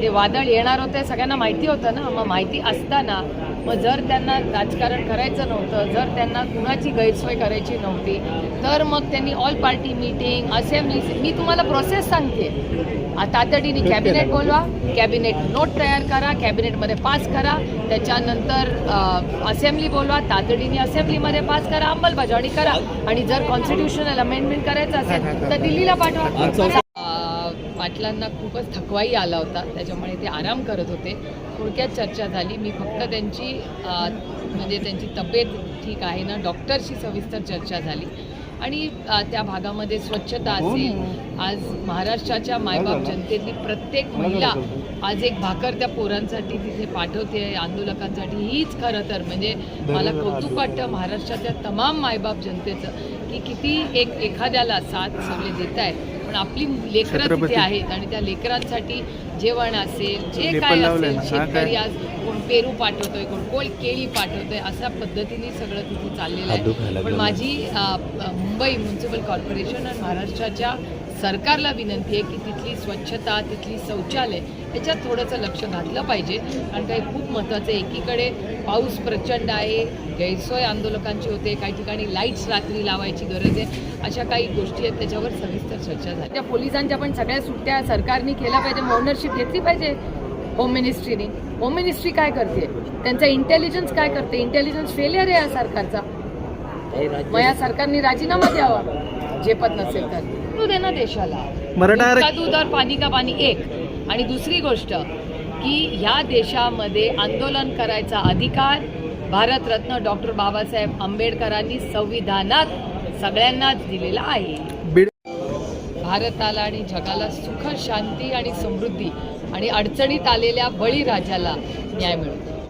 ते वादळ येणार होते सगळ्यांना माहिती होतं ना. मग माहिती असताना मग जर त्यांना राजकारण करायचं नव्हतं जर त्यांना कुणाची गैरसोय करायची नव्हती तर मग त्यांनी ऑल पार्टी मीटिंग असेंब्ली मी तुम्हाला प्रोसेस सांगते. तातडीने कॅबिनेट बोलवा कॅबिनेट नोट तयार करा कॅबिनेटमध्ये पास करा त्याच्यानंतर असेंब्ली बोलवा तातडीने असेंब्लीमध्ये पास करा अंमलबजावणी करा. आणि जर कॉन्स्टिट्युशनल अमेंडमेंट करायचं असेल तर दिल्लीला पाठवा. पाटलांना खूपच थकवाई आला होता त्याच्यामुळे ते आराम करत होते. थोडक्यात चर्चा झाली मी फक्त त्यांची म्हणजे त्यांची तब्येत ठीक आहे ना डॉक्टरशी सविस्तर चर्चा झाली. आणि त्या भागामध्ये स्वच्छता असेल आज महाराष्ट्राच्या मायबाप जनतेतली प्रत्येक महिला आज एक भाकर त्या पोरांसाठी तिथे पाठवते आंदोलकांसाठी हीच खरं तर. म्हणजे मला कौतुक वाटतं महाराष्ट्राच्या तमाम मायबाप जनतेचं की किती एक एखाद्याला साथ सगळे देत आहेत पण आपली लेकरं तिथे आहेत आणि त्या लेकरांसाठी जेवण असेल जे काय असेल शेतकरी आज पेरू पाठवतोय कोण कोण केळी पाठवतोय अशा पद्धतीने सगळं तिथे चाललेलं आहे. पण माझी मुंबई म्युन्सिपल कॉर्पोरेशन आणि महाराष्ट्राच्या सरकारला विनंती आहे की तिथली स्वच्छता तिथली शौचालय याच्यात थोडंसं लक्ष घातलं पाहिजे. कारण काही खूप महत्त्वाचं आहे. एकीकडे पाऊस प्रचंड आहे गैरसोय आंदोलकांची होते काही ठिकाणी लाईट्स रात्री लावायची गरज आहे. अशा काही गोष्टी आहेत त्याच्यावर सविस्तर चर्चा झाली. त्या पोलिसांच्या पण सगळ्या सुट्ट्या सरकारने केल्या पाहिजे ओनरशिप घेतली पाहिजे. होम मिनिस्ट्रीने होम मिनिस्ट्री काय करते? त्यांचा इंटेलिजन्स काय करते? इंटेलिजन्स फेलियर आहे या सरकारचा. मग या सरकारने राजीनामा द्यावा. झेपत नसेल तर. तू दे ना देशाला. मराठा दूध और पाणी का पाणी एक. आणि दुसरी गोष्ट की ह्या देशामध्ये आंदोलन करायचा अधिकार भारतरत्न डॉक्टर बाबासाहेब आंबेडकरांनी संविधानात सगळ्यांनाच दिलेला आहे. बीड भारताला आणि जगाला सुख शांती आणि समृद्धी आणि अडचणीत आलेल्या बळीराजाला न्याय मिळतो.